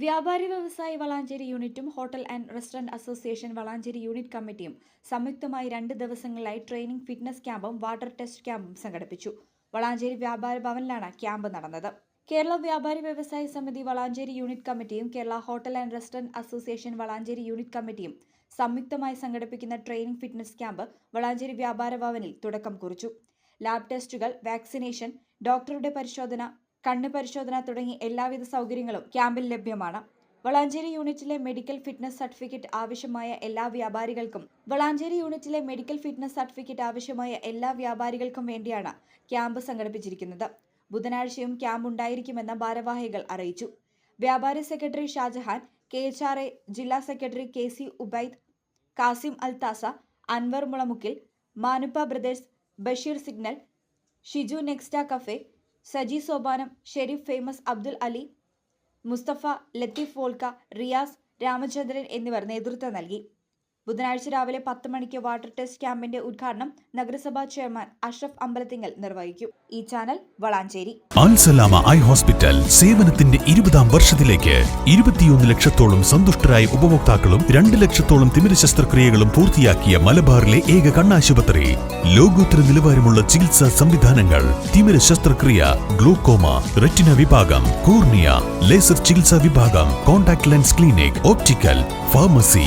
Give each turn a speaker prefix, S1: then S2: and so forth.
S1: വ്യാപാരി വ്യവസായി വളാഞ്ചേരി യൂണിറ്റും hotel and restaurant association Valanchery unit കമ്മിറ്റിയും സംയുക്തമായി രണ്ട് ദിവസങ്ങളിലായി ട്രെയിനിംഗ് ഫിറ്റ്നസ് ക്യാമ്പും വാട്ടർ ടെസ്റ്റ് ക്യാമ്പും സംഘടിപ്പിച്ചു. വളാഞ്ചേരി വ്യാപാര ഭവനിലാണ് ക്യാമ്പ് നടന്നത്. കേരള വ്യാപാരി വ്യവസായ സമിതി വളാഞ്ചേരി യൂണിറ്റ് കമ്മിറ്റിയും Kerala hotel and restaurant association Valanchery unit കമ്മിറ്റിയും സംയുക്തമായി സംഘടിപ്പിക്കുന്ന ട്രെയിനിംഗ് ഫിറ്റ്നസ് ക്യാമ്പ് വളാഞ്ചേരി വ്യാപാര ഭവനിൽ തുടക്കം കുറിച്ചു. ലാബ് ടെസ്റ്റുകൾ വാക്സിനേഷൻ ഡോക്ടറുടെ പരിശോധന കണ്ണ് പരിശോധന തുടങ്ങി എല്ലാവിധ സൗകര്യങ്ങളും ക്യാമ്പിൽ ലഭ്യമാണ്. വളാഞ്ചേരി യൂണിറ്റിലെ മെഡിക്കൽ ഫിറ്റ്നസ് സർട്ടിഫിക്കറ്റ് ആവശ്യമായ എല്ലാ വ്യാപാരികൾക്കും വളാഞ്ചേരി യൂണിറ്റിലെ മെഡിക്കൽ ഫിറ്റ്നസ് സർട്ടിഫിക്കറ്റ് ആവശ്യമായ എല്ലാ വ്യാപാരികൾക്കും വേണ്ടിയാണ് ക്യാമ്പ് സംഘടിപ്പിച്ചിരിക്കുന്നത്. ബുധനാഴ്ചയും ക്യാമ്പ് ഉണ്ടായിരിക്കുമെന്ന് ഭാരവാഹികൾ അറിയിച്ചു. വ്യാപാരി secretary Shajahan K H R A ജില്ലാ secretary K C Ubaid Kasim Althasa Anwar മുളമുക്കിൽ Manuppa brothers Basheer signal Shiju നെക്സ്റ്റ cafe Saji Sopanam Sharif famous Abdul Ali Mustafa Latheef വോൾക്ക റിയാസ് രാമചന്ദ്രൻ എന്നിവർ നേതൃത്വം നൽകി. ബുധനാഴ്ച രാവിലെ പത്ത് മണിക്ക് വാട്ടർ ടെസ്റ്റ് ക്യാമ്പിന്റെ ഉദ്ഘാടനം നഗരസഭാ ചെയർമാൻ അഷ്റഫ് അമ്പലത്തിങ്കൽ നിർവഹിക്കും. ഈ channel Valanchery.
S2: Alsalama eye hospital സേവനത്തിന്റെ ഇരുപതാം വർഷത്തിലേക്ക് ഇരുപത്തിയൊന്ന് ലക്ഷത്തോളം സന്തുഷ്ടരായ ഉപഭോക്താക്കളും രണ്ട് ലക്ഷത്തോളം തിമിര ശസ്ത്രക്രിയകളും പൂർത്തിയാക്കിയ മലബാറിലെ ഏക കണ്ണാശുപത്രി. ലോകോത്തര നിലവാരമുള്ള ചികിത്സാ സംവിധാനങ്ങൾ തിമിര ശസ്ത്രക്രിയ ഗ്ലൂക്കോമ റെറ്റിന വിഭാഗം കോർണിയ ലേസർ ചികിത്സാ വിഭാഗം contact lens clinic optical pharmacy